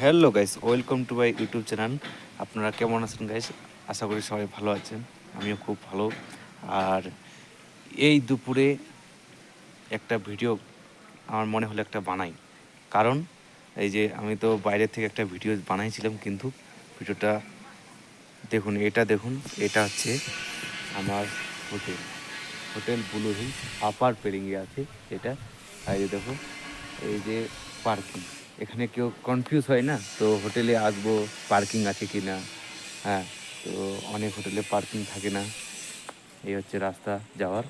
Hello guys welcome to my YouTube channel আপনারা কেমন আছেন গাইস আশা করি সবাই ভালো আছেন। আমিও খুব ভালো। আর এই দুপুরে একটা ভিডিও আমার মনে হলো একটা বানাই। কারণ এই যে আমি তো বাইরে থেকে একটা ভিডিও বানাইছিলাম, কিন্তু ভিডিওটা দেখুন, এটা দেখুন, এটা হচ্ছে আমার হোটেল। হোটেল ব্লু আপার পেরিংয়ে আছে এটা। এই যে দেখো এই যে পার্কিং। এখানে কেউ কনফিউজ হয় না? তো হোটেলে আসব পার্কিং আছে কি না? হ্যাঁ তো অনেক হোটেলে পার্কিং থাকে না। এই হচ্ছে রাস্তা যাওয়ার।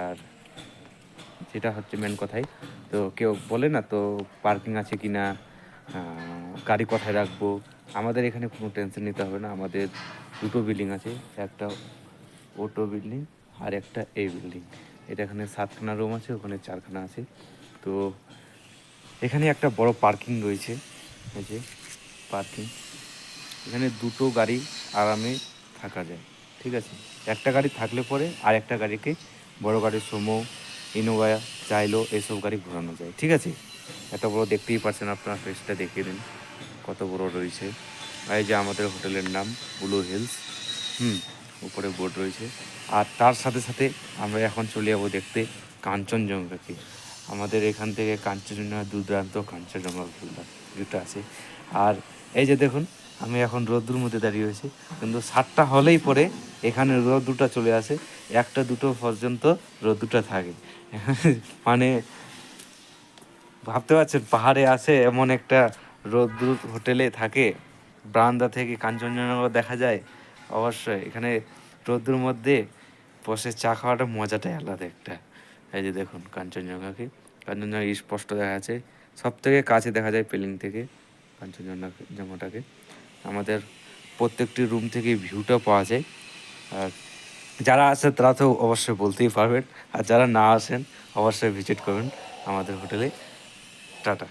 আর সেটা হচ্ছে মেন কথাই। তো কেউ বলে না তো পার্কিং আছে কি না? গাড়ি কোথায় রাখব? আমাদের এখানে কোনো টেনশন নিতে হবে না। আমাদের দুটো বিল্ডিং আছে, একটা ওটো বিল্ডিং আর একটা এই বিল্ডিং এটা এখানে সাতখানা রুম আছে, ওখানে চারখানা আছে। তো এখানে একটা বড় পার্কিং রয়েছে। এই যে পার্কিং। এখানে দুটো গাড়ি আরামে থাকা যায়, ঠিক আছে? একটা গাড়ি থাকলে পরে আর একটা গাড়িকে বড় গাড়ি সোমো, ইনোভা, চাইলো এসব গাড়ি ঘোরানো যায়, ঠিক আছে? এত বড় দেখতেই পাচ্ছেন আপনার ফেসটা দেখিয়ে দিন, কত বড় রয়েছে। এই যে আমাদের হোটেলের নাম ব্লু হিলস, হুম, উপরে বোর্ড রয়েছে। আর তার সাথে সাথে আমরা এখন চলে যাব দেখতে কাঞ্চনজঙ্ঘাকে। আমাদের এখান থেকে কাঞ্চনজঙ্ঘা দুর্দান্ত, কাঞ্চনজঙ্ঘা ভিউটা আছে। আর এই যে দেখুন, আমি এখন রোদ্দুর মধ্যে দাঁড়িয়ে হয়েছি কিন্তু সাতটা হলেই পরে এখানে রোদ্দুরটা চলে আসে। একটা দুটো পর্যন্ত রোদ্দুরটা থাকে। মানে ভাবতে পারছেন, পাহাড়ে আসে এমন একটা রোদ্দুর হোটেলে থাকে। বারান্দা থেকে কাঞ্চনজঙ্ঘা দেখা যায়। অবশ্যই এখানে রোদ্দুর মধ্যে বসে চা খাওয়াটা মজাটাই আলাদা একটা। এই যে দেখুন কাঞ্চনজঙ্ঘাকে কাঞ্চনজঙ্ঘা স্পষ্ট দেখা যাচ্ছে? সব থেকে কাছে দেখা যায় পেলিং থেকে, কাঞ্চনজঙ্ঘা জঙ্ঘাটাকে। আমাদের প্রত্যেকটি রুম থেকে ভিউটা পাওয়া যায়। আর যারা আসে তারা তো অবশ্যই বলতেই পারবেন। আর যারা না আসেন, অবশ্যই ভিজিট করবেন আমাদের হোটেলে। টাটা।